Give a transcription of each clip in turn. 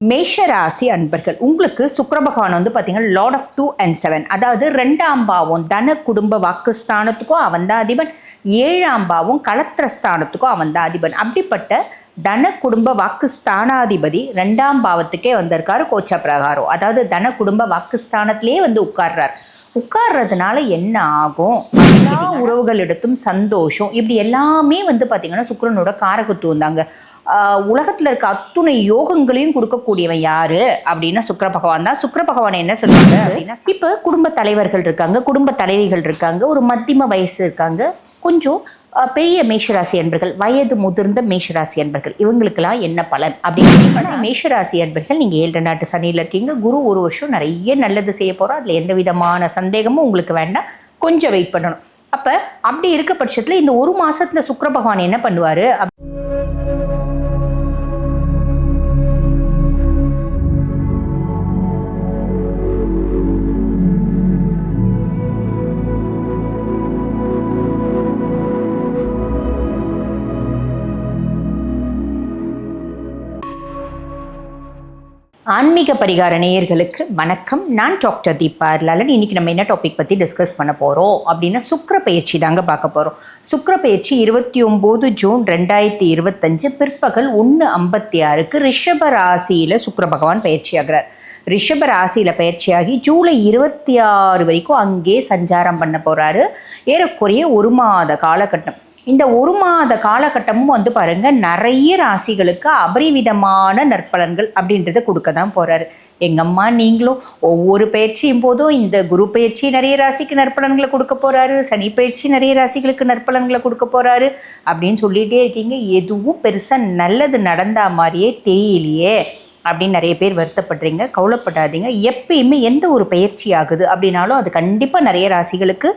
மேஷராசி அன்பர்கள் உங்களுக்கு சுக்கரபகவான் வந்து பார்த்தீங்கன்னா lord of two and seven அதாவது ரெண்டாம் பாவம் தன குடும்ப வாக்குஸ்தானத்துக்கும் அவன் தான் அதிபன் ஏழாம் பாவம் கலத்திரஸ்தானத்துக்கும் அவன் தான் அதிபன். அப்படிப்பட்ட தன குடும்ப வாக்குஸ்தானாதிபதி ரெண்டாம் பாவத்துக்கே வந்திருக்காரு கோச்ச பிரகாரம் அதாவது தன குடும்ப வாக்குஸ்தானத்திலே வந்து உட்கார்றார். உட்கார்றதுனால என்ன ஆகும்? எல்லா உறவுகளிடத்தும் சந்தோஷம். இப்படி எல்லாமே வந்து பார்த்தீங்கன்னா சுக்கரனோட காரகத்துவம் தாங்க. உலகத்துல இருக்க அத்துணை யோகங்களையும் கொடுக்கக்கூடியவன் யாரு? அப்படின்னா சுக்கிர பகவான் தான். சுக்கிர பகவான் என்ன சொல்றாங்க அப்படின்னா இப்ப குடும்ப தலைவர்கள் இருக்காங்க குடும்ப தலைவிகள் இருக்காங்க ஒரு மத்தியம வயசு இருக்காங்க கொஞ்சம் பெரிய மேஷராசி அன்பர்கள் வயது முதிர்ந்த மேஷராசி அன்பர்கள் இவங்களுக்கெல்லாம் என்ன பலன்? அப்படின்னு மேஷராசி அன்பர்கள் நீங்க ஏழு நாட்டு சனியில் இருக்கீங்க குரு ஒரு வருஷம் நிறைய நல்லது செய்ய போறோம் அதுல எந்த விதமான சந்தேகமும் உங்களுக்கு வேண்டாம் கொஞ்சம் வெயிட் பண்ணணும். அப்ப அப்படி இருக்க பட்சத்துல இந்த ஒரு மாசத்துல சுக்கிர பகவான் என்ன பண்ணுவாரு? ஆன்மீக பரிகார நேயர்களுக்கு வணக்கம். நான் டாக்டர் தீபா லலன் இன்னைக்கு நம்ம என்ன டாபிக் பற்றி டிஸ்கஸ் பண்ண போகிறோம் அப்படின்னா சுக்கர பயிற்சி தாங்க பார்க்க போகிறோம் சுக்கர பயிற்சி இருபத்தி ஒம்பது ஜூன் ரெண்டாயிரத்தி இருபத்தஞ்சு பிற்பகல் ஒன்று ஐம்பத்தி ஆறுக்கு ரிஷப ராசியில் சுக்கர பகவான் பயிற்சி ஆகிறார். ரிஷப ராசியில் பயிற்சியாகி ஜூலை இருபத்தி ஆறு வரைக்கும் அங்கே சஞ்சாரம் பண்ண போகிறாரு ஏறக்குறைய ஒரு மாத காலகட்டம். இந்த ஒரு மாத காலகட்டமும் வந்து பாருங்க நிறைய ராசிகளுக்கு அபரிவிதமான நற்பலன்கள் அப்படின்றத கொடுக்க தான் போறாரு. எங்கம்மா நீங்களும் ஒவ்வொரு பயிற்சியும் போதும் இந்த குரு பயிற்சி நிறைய ராசிக்கு நற்பலன்களை கொடுக்க போறாரு சனி பயிற்சி நிறைய ராசிகளுக்கு நற்பலன்களை கொடுக்க போறாரு அப்படின்னு சொல்லிட்டே இருக்கீங்க. எதுவும் பெருசா நல்லது நடந்தா மாதிரியே தெரியலையே. அப்படின்னு நிறைய பேர் வருத்தப்படுறீங்க கவலைப்படாதீங்க. எப்பயுமே எந்த ஒரு பயிற்சி ஆகுது அப்படின்னாலும் அது கண்டிப்பாக நிறைய ராசிகளுக்கு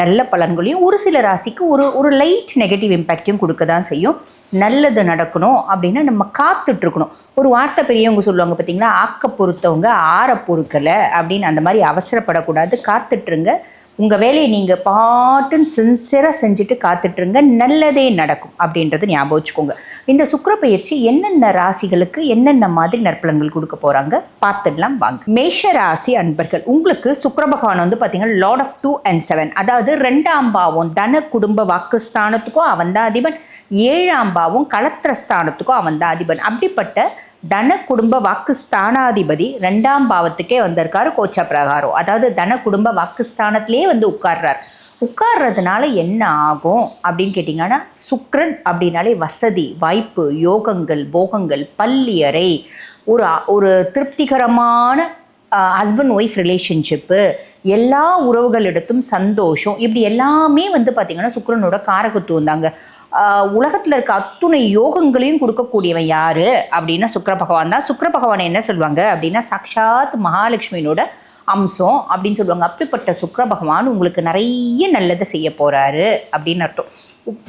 நல்ல பலன்களையும் ஒரு சில ராசிக்கு ஒரு ஒரு லைட் நெகட்டிவ் இம்பேக்டையும் கொடுக்க தான் செய்யும். நல்லது நடக்கணும் அப்படின்னா நம்ம காத்துட்ருக்கணும். ஒரு வார்த்தை பெரியவங்க சொல்லுவாங்க பார்த்தீங்களா ஆக்க பொறுத்தவங்க ஆற பொறுக்கலை அப்படின்னு அந்த மாதிரி அவசரப்படக்கூடாது. காத்துட்ருங்க. உங்கள் வேலையை நீங்கள் பாட்டுன்னு சின்சியராக செஞ்சுட்டு காத்துட்ருங்க நல்லதே நடக்கும் அப்படின்றத ஞாபகம் வச்சுக்கோங்க. இந்த சுக்கிர பயிற்சி என்னென்ன ராசிகளுக்கு என்னென்ன மாதிரி நற்பலன்கள் கொடுக்க போகிறாங்க பார்த்துடலாம் வாங்க. மேஷ ராசி அன்பர்கள் உங்களுக்கு சுக்கர பகவான் வந்து பார்த்தீங்கன்னா lord of two and seven அதாவது ரெண்டாம் பாவம் தன குடும்ப வாக்குஸ்தானத்துக்கும் அவன் தான் அதிபன். ஏழாம் பாவம் கலத்திரஸ்தானத்துக்கும் அவன் தான் அதிபன். அப்படிப்பட்ட தன குடும்ப வாக்குஸ்தானாதிபதி ரெண்டாம் பாவத்துக்கே வந்திருக்காரு கோச்ச பிரகாரம் அதாவது தன குடும்ப வாக்குஸ்தானத்திலே வந்து உட்கார்றார். உட்கார்றதுனால என்ன ஆகும் அப்படின்னு கேட்டிங்கன்னா சுக்ரன் அப்படின்னாலே வசதி வாய்ப்பு யோகங்கள் போகங்கள் பள்ளியறை ஒரு ஒரு திருப்திகரமான ஹஸ்பண்ட் ஒய்ஃப் ரிலேஷன்ஷிப்பு எல்லா உறவுகளிடத்தும் சந்தோஷம் இப்படி எல்லாமே வந்து பார்த்திங்கன்னா சுக்ரனோட காரகத்துவம் தாங்க. உலகத்தில் இருக்க அத்துணை யோகங்களையும் கொடுக்கக்கூடியவன் யாரு? அப்படின்னா சுக்கர பகவான் தான். சுக்கிர பகவான் என்ன சொல்லுவாங்க? அப்படின்னா சாக்ஷாத் மகாலட்சுமியினோட அம்சம் அப்படின்னு சொல்லுவாங்க. அப்படிப்பட்ட சுக்கர பகவான் உங்களுக்கு நிறைய நல்லதை செய்ய போகிறாரு அப்படின்னு அர்த்தம்.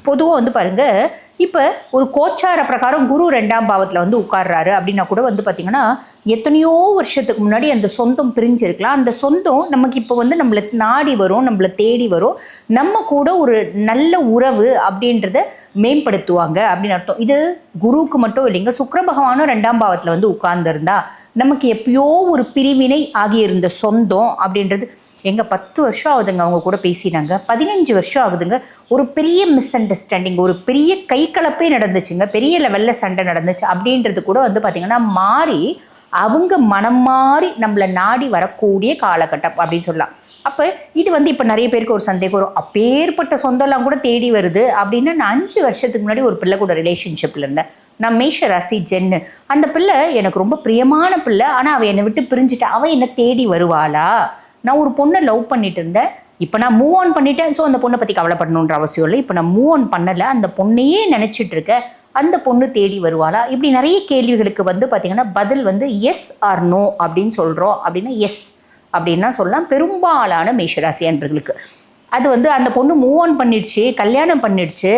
பொதுவாக வந்து பாருங்கள் இப்போ ஒரு கோச்சார பிரகாரம் குரு ரெண்டாம் பாவத்தில் வந்து உட்கார்றாரு அப்படின்னா கூட வந்து பார்த்தீங்கன்னா எத்தனையோ வருஷத்துக்கு முன்னாடி அந்த சொந்தம் பிரிஞ்சிருக்கலாம். அந்த சொந்தம் நமக்கு இப்போ வந்து நம்மளை நாடி வரும் நம்மளை தேடி வரும். நம்ம கூட ஒரு நல்ல உறவு அப்படின்றத மேம்படுத்துவாங்க அப்படின்னு அர்த்தம். இது குருவுக்கு மட்டும் இல்லைங்க சுக்கர பகவானும் ரெண்டாம் பாவத்தில் வந்து உட்கார்ந்துருந்தா. நமக்கு எப்பயோ ஒரு பிரிவினை ஆகியிருந்த சொந்தம் அப்படின்றது எங்கள் பத்து வருஷம் ஆகுதுங்க அவங்க கூட பேசினாங்க. பதினஞ்சு வருஷம் ஆகுதுங்க. ஒரு பெரிய மிஸ் அண்டர்ஸ்டாண்டிங் ஒரு பெரிய கை கலப்பே நடந்துச்சுங்க. பெரிய லெவலில் சண்டை நடந்துச்சு. அப்படின்றது கூட வந்து பார்த்திங்கன்னா மாறி அவங்க மனம் மாறி நம்மளை நாடி வரக்கூடிய காலகட்டம் அப்படின்னு சொல்லலாம். அப்போ இது வந்து இப்போ நிறைய பேருக்கு ஒரு சந்தேகம் வரும். அப்பேற்பட்ட சொந்தம்லாம் கூட தேடி வருது அப்படின்னா நான் அஞ்சு வருஷத்துக்கு முன்னாடி ஒரு பிள்ளை கூட ரிலேஷன்ஷிப்பில் இருந்தேன். நான் மேஷ ராசி ஜென்னு. அந்த பிள்ளை எனக்கு ரொம்ப பிரியமான பிள்ளை. ஆனால் அவள் என்னை விட்டு பிரிஞ்சுட்டா. அவள் என்னை தேடி வருவாளா? நான் ஒரு பொண்ணை லவ் பண்ணிட்டு இருந்தேன். இப்போ நான் மூவ் ஆன் பண்ணிட்டேன். ஸோ அந்த பொண்ணை பற்றி கவலைப்படணுன்ற அவசியம் இல்லை. இப்போ நான் மூவ் ஆன் பண்ணலை. அந்த பொண்ணையே நினச்சிட்டு இருக்கேன் அந்த பொண்ணு தேடி வருவாளா? இப்படி நிறைய கேள்விகளுக்கு வந்து பார்த்திங்கன்னா பதில் வந்து எஸ் ஆர் நோ அப்படின்னு சொல்கிறோம் அப்படின்னா எஸ் அப்படின்னா சொல்லலாம். பெரும்பாலான மேஷராசி அன்பர்களுக்கு. அது வந்து அந்த பொண்ணு மூவ் ஆன் பண்ணிடுச்சு. கல்யாணம் பண்ணிடுச்சு.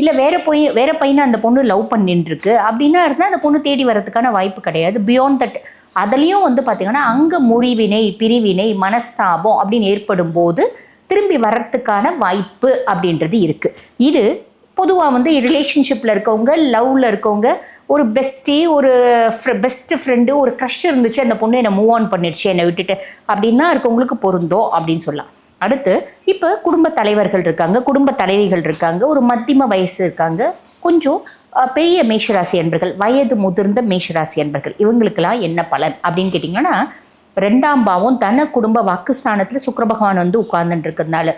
இல்லை வேற போய் வேற பையனை அந்த பொண்ணு லவ் பண்ணிட்டு இருக்கு அப்படின்னா இருந்தால் அந்த பொண்ணு தேடி வரதுக்கான வாய்ப்பு கிடையாது. பியாண்ட் தட் அதுலேயும் வந்து பார்த்திங்கன்னா அங்கே முறிவினை பிரிவினை மனஸ்தாபம் அப்படின்னு ஏற்படும் போது திரும்பி வர்றதுக்கான வாய்ப்பு அப்படின்றது இருக்குது இது பொதுவாக வந்து ரிலேஷன்ஷிப்பில் இருக்கவங்க லவ்வில் இருக்கவங்க ஒரு பெஸ்டி ஒரு பெஸ்ட் ஃப்ரெண்டு ஒரு க்ரஷ் இருந்துச்சு அந்த பொண்ணு என்னை மூவ் ஆன் பண்ணிடுச்சு என்னை விட்டுட்டு அப்படின்னா இருக்கவங்களுக்கு பொருந்தோம் அப்படின்னு சொல்லலாம். அடுத்து இப்போ குடும்ப தலைவர்கள் இருக்காங்க குடும்ப தலைவிகள் இருக்காங்க ஒரு மத்தியம வயசு இருக்காங்க கொஞ்சம் பெரிய மேஷராசி அன்பர்கள் வயது முதிர்ந்த மேஷராசி அன்பர்கள் இவங்களுக்கெல்லாம் என்ன பலன் அப்படின்னு கேட்டிங்கன்னா ரெண்டாம் பாவம் தன குடும்ப வாக்குஸ்தானத்தில் சுக்கர பகவான் வந்து உட்கார்ந்துட்டு இருக்கிறதுனால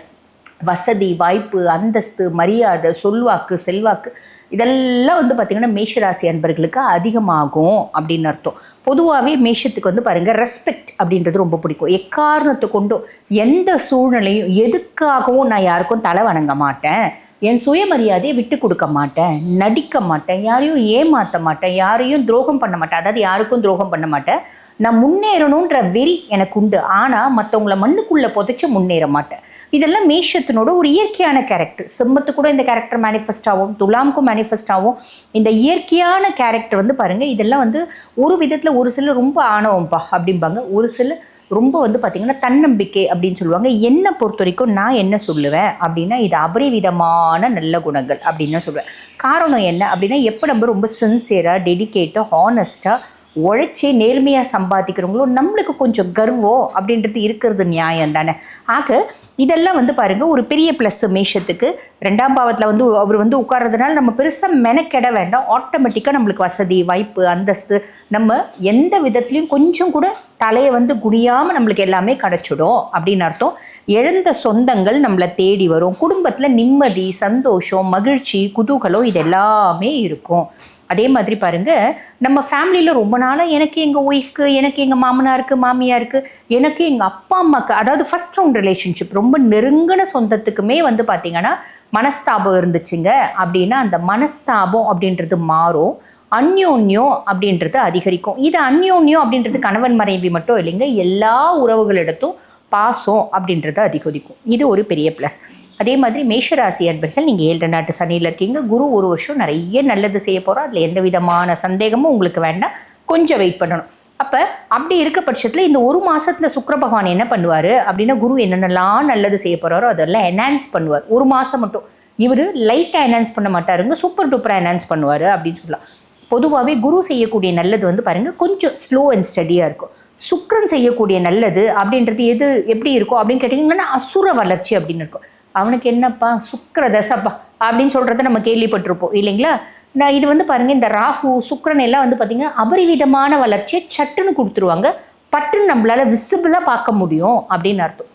வசதி வாய்ப்பு அந்தஸ்து மரியாதை சொல்வாக்கு செல்வாக்கு இதெல்லாம் வந்து பார்த்திங்கன்னா மேஷராசி அன்பர்களுக்கு அதிகமாகும் அப்படின்னு அர்த்தம். பொதுவாகவே மேஷத்துக்கு வந்து பாருங்கள் ரெஸ்பெக்ட் அப்படின்றது ரொம்ப பிடிக்கும். எக்காரணத்தை கொண்டும் எந்த சூழ்நிலையும் எதுக்காகவும் நான் யாருக்கும் தலை வணங்க மாட்டேன். என் சுயமரியாதையை விட்டு கொடுக்க மாட்டேன் நடிக்க மாட்டேன் யாரையும் ஏமாற்ற மாட்டேன் யாரையும் துரோகம் பண்ண மாட்டேன். அதாவது யாருக்கும் துரோகம் பண்ண மாட்டேன். நான் முன்னேறணுன்ற வெறி எனக்கு உண்டு. ஆனால் மற்றவங்கள மண்ணுக்குள்ளே புதைச்சி முன்னேற மாட்டேன். இதெல்லாம் மேஷத்தினோட ஒரு இயற்கையான கேரக்டர் சிம்மத்து கூட இந்த கேரக்டர் மேனிஃபெஸ்ட் ஆகும் துலாமுக்கும் மேனிஃபெஸ்ட் ஆகும். இந்த இயற்கையான கேரக்டர் வந்து பாருங்கள் இதெல்லாம் வந்து ஒரு விதத்தில் ஒரு சிலர் ரொம்ப ஆணவம்பா அப்படிம்பாங்க. ஒரு சிலர் ரொம்ப வந்து பார்த்திங்கன்னா தன்னம்பிக்கை அப்படின்னு சொல்லுவாங்க. என்னை பொறுத்த வரைக்கும் நான் என்ன சொல்லுவேன் அப்படின்னா இது அபரிவிதமான நல்ல குணங்கள் அப்படின்னு சொல்லுவேன். காரணம் என்ன அப்படின்னா எப்போ நம்ம ரொம்ப சின்சியராக டெடிக்கேட்டாக ஹானஸ்ட்டாக உழைச்சி நேர்மையாக சம்பாதிக்கிறவங்களோ நம்மளுக்கு கொஞ்சம் கர்வம் அப்படின்றது இருக்கிறது நியாயம் தானே. ஆக இதெல்லாம் வந்து பாருங்கள் ஒரு பெரிய ப்ளஸ் மேஷத்துக்கு ரெண்டாம் பாவத்தில் வந்து அவர் வந்து உட்கார்றதுனால நம்ம பெருசாக மெனக்கெட வேண்டாம். ஆட்டோமேட்டிக்காக நம்மளுக்கு வசதி வாய்ப்பு அந்தஸ்து நம்ம எந்த விதத்துலையும் கொஞ்சம் கூட தலையை வந்து குனியாமல் நம்மளுக்கு எல்லாமே கிடச்சிடும் அப்படின்னு அர்த்தம். எழுந்த சொந்தங்கள் நம்மளை தேடி வரும். குடும்பத்தில் நிம்மதி சந்தோஷம் மகிழ்ச்சி குதூகலம் இது எல்லாமே இருக்கும். அதே மாதிரி பாருங்கள் நம்ம ஃபேமிலியில் ரொம்ப நாளாக எனக்கு எங்கள் ஒய்ஃப்க்கு எனக்கு எங்கள் மாமனாருக்கு மாமியாருக்கு எனக்கு எங்கள் அப்பா அம்மாவுக்கு அதாவது ஃபர்ஸ்ட் ரவுண்ட் ரிலேஷன்ஷிப் ரொம்ப நெருங்கின சொந்தத்துக்குமே வந்து பார்த்திங்கன்னா மனஸ்தாபம் இருந்துச்சுங்க. அப்படின்னா அந்த மனஸ்தாபம் அப்படின்றது மாறும். அந்யோன்யம் அப்படின்றது அதிகரிக்கும். இது அந்யோன்யம் அப்படின்றது கணவன் மனைவி மட்டும் இல்லைங்க எல்லா உறவுகளிடத்தும் பாசம் அப்படின்றது அதிகரிக்கும். இது ஒரு பெரிய ப்ளஸ் அதே மாதிரி மேஷராசி அன்பர்கள் நீங்கள் ஏழரை நாட்டு சனியில் இருக்கீங்க. குரு ஒரு வருஷம் நிறைய நல்லது செய்ய போகிறோம் அதில் எந்த விதமான சந்தேகமும் உங்களுக்கு வேண்டாம். கொஞ்சம் வெயிட் பண்ணணும். அப்போ அப்படி இருக்க பட்சத்தில் இந்த ஒரு மாதத்தில் சுக்கர பகவான் என்ன பண்ணுவார்? அப்படின்னா குரு என்னென்னலாம் நல்லது செய்ய போகிறாரோ அதெல்லாம் என்ஹான்ஸ் பண்ணுவார். ஒரு மாதம் மட்டும். இவர் லைட்டாக என்ஹான்ஸ் பண்ண மாட்டாருங்க. சூப்பர் டூப்பராக என்ஹான்ஸ் பண்ணுவார் அப்படின்னு சொல்லலாம். பொதுவாகவே குரு செய்யக்கூடிய நல்லது வந்து பாருங்கள் கொஞ்சம் ஸ்லோ அண்ட் ஸ்டடியாக இருக்கும். சுக்கரன் செய்யக்கூடிய நல்லது அப்படின்றது எது எப்படி இருக்கும் அப்படின்னு கேட்டிங்கன்னா அசுர வளர்ச்சி அப்படின்னு இருக்கும். அவனுக்கு என்னப்பா? சுக்கர தசப்பா. அப்படின்னு சொல்கிறத நம்ம கேள்விப்பட்டிருப்போம் இல்லைங்களா? நான் இது வந்து பாருங்கள் இந்த ராகு சுக்கரன் எல்லாம் வந்து பார்த்திங்கன்னா அபரிவிதமான வளர்ச்சியை சட்டுன்னு கொடுத்துருவாங்க. பட்டுன்னு நம்மளால் விசிபிளாக பார்க்க முடியும் அப்படின்னு அர்த்தம்.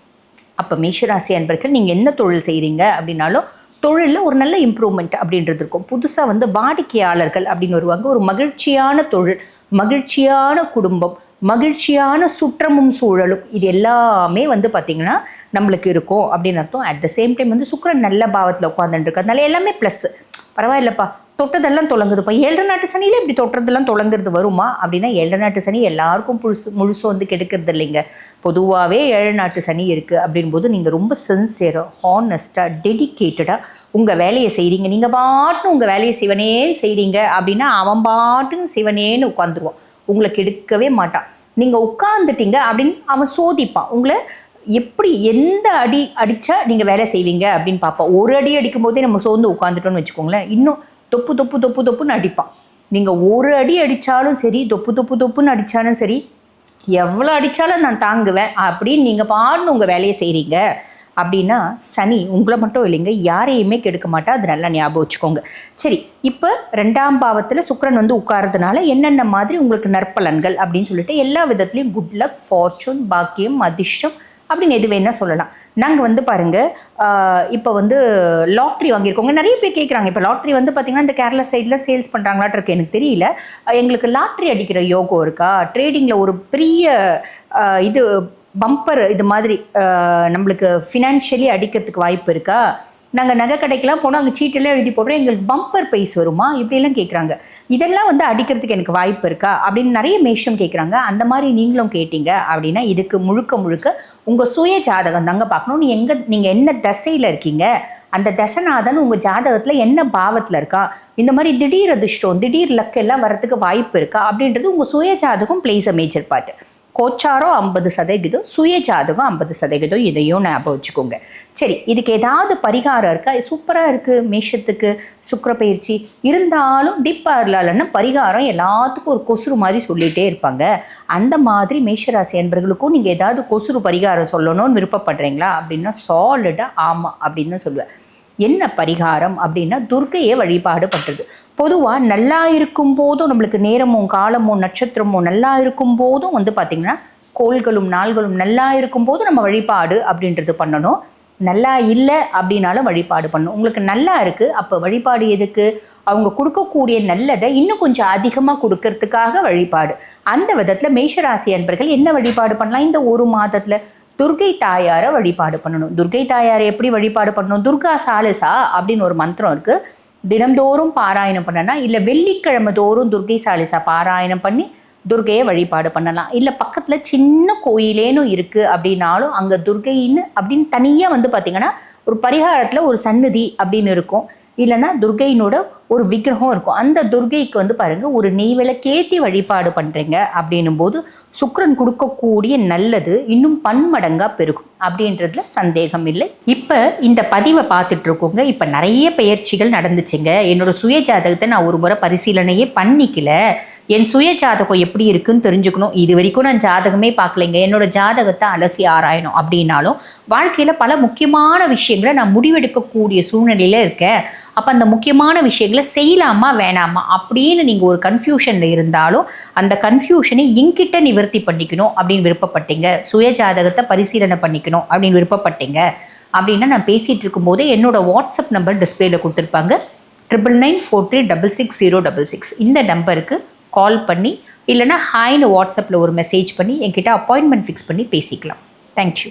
அப்போ மேஷராசி அன்பர்கள் நீங்கள் என்ன தொழில் செய்கிறீங்க அப்படின்னாலும் தொழிலில் ஒரு நல்ல இம்ப்ரூவ்மெண்ட் அப்படின்றது இருக்கும். புதுசாக வந்து வாடிக்கையாளர்கள் அப்படின்னு வருவாங்க. ஒரு மகிழ்ச்சியான தொழில் மகிழ்ச்சியான குடும்பம் மகிழ்ச்சியான சுற்றமும் சூழலும். இது எல்லாமே வந்து பார்த்திங்கன்னா நம்மளுக்கு இருக்கும் அப்படின்னு அர்த்தம். அட் த சேம் டைம் வந்து சுக்கரன் நல்ல பாவத்தில் உட்காந்துட்டு இருக்கிறதுனால எல்லாமே ப்ளஸ் பரவாயில்லப்பா. தொட்டதெல்லாம் தொலங்குதுப்பா. ஏழரை நாட்டு சனியில் இப்படி தொட்டதெல்லாம் தொலங்குறது வருமா? அப்படின்னா ஏழரை நாட்டு சனி எல்லாருக்கும் புழுசு முழுசும் வந்து கெடுக்கிறது இல்லைங்க. பொதுவாகவே ஏழு நாட்டு சனி இருக்குது அப்படின்போது நீங்கள் ரொம்ப சின்சியராக ஹானஸ்ட்டாக டெடிக்கேட்டடாக உங்கள் வேலையை செய்கிறீங்க நீங்கள் பாட்டுன்னு உங்கள் வேலையை சிவனேன்னு செய்கிறீங்க அப்படின்னா அவன் பாட்டுன்னு சிவனேன்னு உட்காந்துருவான் உங்களை கெடுக்கவே மாட்டான் நீங்கள் உட்காந்துட்டீங்க அப்படின்னு அவன் சோதிப்பான். உங்களை எப்படி எந்த அடி அடித்தா நீங்கள் வேலை செய்வீங்க அப்படின்னு பார்ப்பான். ஒரு அடி அடிக்கும் போதே நம்ம சோர்ந்து உட்காந்துட்டோம்னு வச்சுக்கோங்களேன் இன்னும் தொப்பு தொப்பு தொப்பு தொப்புன்னு அடிப்பான். நீங்கள் ஒரு அடி அடித்தாலும் சரி தொப்பு தொப்பு தொப்புன்னு அடித்தாலும் சரி எவ்வளோ அடித்தாலும் நான் தாங்குவேன் அப்படின்னு நீங்கள் பாடுன்னு உங்கள் வேலையை செய்கிறீங்க அப்படின்னா சனி உங்களை மட்டும் இல்லைங்க யாரையுமே கெடுக்க மாட்டா. அது நல்லா ஞாபகம் வச்சுக்கோங்க. சரி இப்போ ரெண்டாம் பாவத்தில் சுக்கரன் வந்து உட்கார்றதுனால என்னென்ன மாதிரி உங்களுக்கு நற்பலன்கள் அப்படின்னு சொல்லிட்டு எல்லா விதத்துலேயும் குட் லக் ஃபார்ச்சூன் பாக்கியம் அதிர்ஷ்டம் அப்படின்னு எது வேணால் சொல்லலாம். நாங்கள் வந்து பாருங்கள் இப்போ வந்து லாட்ரி வாங்கியிருக்கோங்க. நிறைய பேர் கேட்குறாங்க இப்போ லாட்ரி வந்து பார்த்திங்கன்னா இந்த கேரளா சைடில் சேல்ஸ் பண்ணுறாங்களாட்டு இருக்கு. எனக்கு தெரியல. எங்களுக்கு லாட்ரி அடிக்கிற யோகம் இருக்கா? ட்ரேடிங்கில் ஒரு பெரிய இது பம்பர் இது மாதிரி நம்மளுக்கு ஃபினான்ஷியலி அடிக்கிறதுக்கு வாய்ப்பு இருக்கா? நாங்கள் நகை கடைக்கெல்லாம் போனால் அங்கே சீட்டெல்லாம் எழுதி போடுறோம் எங்களுக்கு பம்பர் ப்ரைஸ் வருமா? இப்படியெல்லாம் கேட்குறாங்க இதெல்லாம் வந்து அடிக்கிறதுக்கு எனக்கு வாய்ப்பு இருக்கா? அப்படின்னு நிறைய மேஷம் கேட்குறாங்க அந்த மாதிரி நீங்களும் கேட்டீங்க அப்படின்னா இதுக்கு முழுக்க முழுக்க உங்கள் சுய ஜாதகம் தாங்க பார்க்கணும். நீ எங்கே நீங்கள் என்ன தசையில் இருக்கீங்க? அந்த தசநாதன் உங்கள் ஜாதகத்தில் என்ன பாவத்தில் இருக்கா? இந்த மாதிரி திடீர் அதிர்ஷ்டம் திடீர் லக்கெல்லாம் எல்லாம் வாய்ப்பு இருக்கா? அப்படின்றது உங்கள் சுய ஜாதகம் பிளேஸ் அ மேஜர் பார்ட் கோச்சாரம் ஐம்பது சதவீதம் சுய ஜாதகம் ஐம்பது சதவீதம் இதையும் ஞாபகம் வச்சுக்கோங்க. சரி இதுக்கு ஏதாவது பரிகாரம் இருக்கா? சூப்பராக இருக்குது மேஷத்துக்கு சுக்கிர பயிற்சி. இருந்தாலும் டிப்பார்லாலன்னு பரிகாரம் எல்லாத்துக்கும் ஒரு கொசுறு மாதிரி சொல்லிகிட்டே இருப்பாங்க. அந்த மாதிரி மேஷராசி என்பர்களுக்கும் நீங்கள் ஏதாவது கொசுறு பரிகாரம் சொல்லணும்னு விருப்பப்படுறீங்களா? அப்படின்னா சாலிடாக ஆமாம் அப்படின்னு தான் சொல்லுவேன். என்ன பரிகாரம் அப்படின்னா துர்க்கையே வழிபாடு பண்ணுறது பொதுவாக நல்லா இருக்கும் போதும் நம்மளுக்கு நேரமும் காலமும் நட்சத்திரமும் நல்லா இருக்கும் போதும் வந்து பார்த்திங்கன்னா கோள்களும் நாள்களும் நல்லா இருக்கும் போதும் நம்ம வழிபாடு அப்படின்றது பண்ணணும். நல்லா இல்லை அப்படின்னாலும் வழிபாடு பண்ணணும். உங்களுக்கு நல்லா இருக்குது அப்போ வழிபாடு எதுக்கு? அவங்க கொடுக்கக்கூடிய நல்லதை இன்னும் கொஞ்சம் அதிகமாக கொடுக்கறதுக்காக வழிபாடு. அந்த விதத்தில் மேஷராசி அன்பர்கள் என்ன வழிபாடு பண்ணலாம்? இந்த ஒரு மாதத்தில் துர்கை தாயாரை வழிபாடு பண்ணணும். துர்கை தாயாரை எப்படி வழிபாடு பண்ணணும்? துர்கா சாலிசா அப்படின்னு ஒரு மந்திரம் இருக்குது தினம்தோறும் பாராயணம் பண்ணலாம் இல்லை வெள்ளிக்கிழமை தோறும் துர்கை சாலிசா பாராயணம் பண்ணி துர்கையை வழிபாடு பண்ணலாம். இல்லை பக்கத்தில் சின்ன கோயிலேன்னு இருக்குது அப்படின்னாலும் அங்கே துர்கைன்னு அப்படின்னு தனியாக வந்து பார்த்திங்கன்னா ஒரு பரிகாரத்தில் ஒரு சன்னதி அப்படின்னு இருக்கும். இல்லைன்னா துர்கையினோட ஒரு விக்கிரகம் இருக்கும். அந்த துர்கைக்கு வந்து பாருங்கள் ஒரு நெய்விளக்கேற்றி வழிபாடு பண்ணுறீங்க அப்படின்னும் போது சுக்கரன் கொடுக்கக்கூடிய நல்லது இன்னும் பன்மடங்காக பெருகும் அப்படின்றதுல சந்தேகம் இல்லை. இப்போ இந்த பதிவை பார்த்துட்டு இருக்கோங்க. இப்போ நிறைய பயிற்சிகள் நடந்துச்சுங்க. என்னோட சுய ஜாதகத்தை நான் ஒரு முறை பரிசீலனையே பண்ணிக்கல. என் சுய ஜாதகம் எப்படி இருக்குன்னு தெரிஞ்சுக்கணும். இது வரைக்கும் நான் ஜாதகமே பார்க்கலைங்க. என்னோட ஜாதகத்தை அலசி ஆராயணும் அப்படின்னாலும் வாழ்க்கையில் பல முக்கியமான விஷயங்களை நான் முடிவெடுக்கக்கூடிய சூழ்நிலையில் இருக்கேன். அப்போ அந்த முக்கியமான விஷயங்களை செய்யலாமா வேணாமா? அப்படின்னு நீங்கள் ஒரு கன்ஃபியூஷனில் இருந்தாலும் அந்த கன்ஃபியூஷனை எங்கிட்ட நிவர்த்தி பண்ணிக்கணும் அப்படின்னு விருப்பப்பட்டீங்க. சுய ஜாதகத்தை பரிசீலனை பண்ணிக்கணும் அப்படின்னு விருப்பப்பட்டீங்க. அப்படின்னா நான் பேசிகிட்டு இருக்கும்போது என்னோட வாட்ஸ்அப் நம்பர் டிஸ்பிளேல கொடுத்துருப்பாங்க. Triple nine four three double six zero double six இந்த நம்பருக்கு கால் பண்ணி இல்லைனா ஹாய்னு வாட்ஸ்அப்பில் ஒரு மெசேஜ் பண்ணி என்கிட்ட அப்பாயின்மெண்ட் ஃபிக்ஸ் பண்ணி பேசிக்கலாம். தேங்க்யூ